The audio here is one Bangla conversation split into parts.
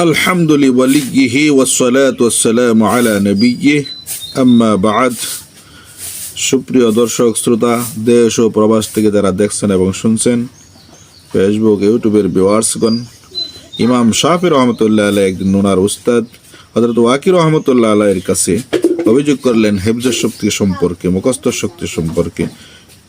الحمد لوليه والصلاة والسلام على نبيه أما بعد সুপ্রিয় দর্শক শ্রোতা দেশ ও প্রবাস থেকে যারা দেখছেন এবং শুনছেন ফেসবুক ইউটিউবের ভিউয়ার্সগণ ইমাম শাফি রহমতুল্লাহ আলাই একদিন নোনার উস্তাদ হজরত ওয়াকির রহমতুল্লাহ আলাইয়ের কাছে অভিযোগ করলেন হেফজের শক্তি সম্পর্কে মুখস্থ শক্তি সম্পর্কে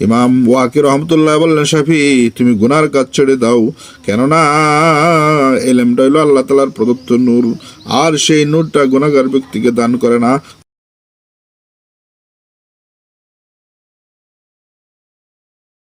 ইমাম ওয়াকি রহমতুল্লাহ বললেন, শাফি, তুমি গুনার কাজ ছেড়ে দাও। কেননা এলেমটা হইল আল্লাহ তালার প্রদত্ত নূর। আর সেই নূরটা গুনাগার ব্যক্তিকে দান করে না।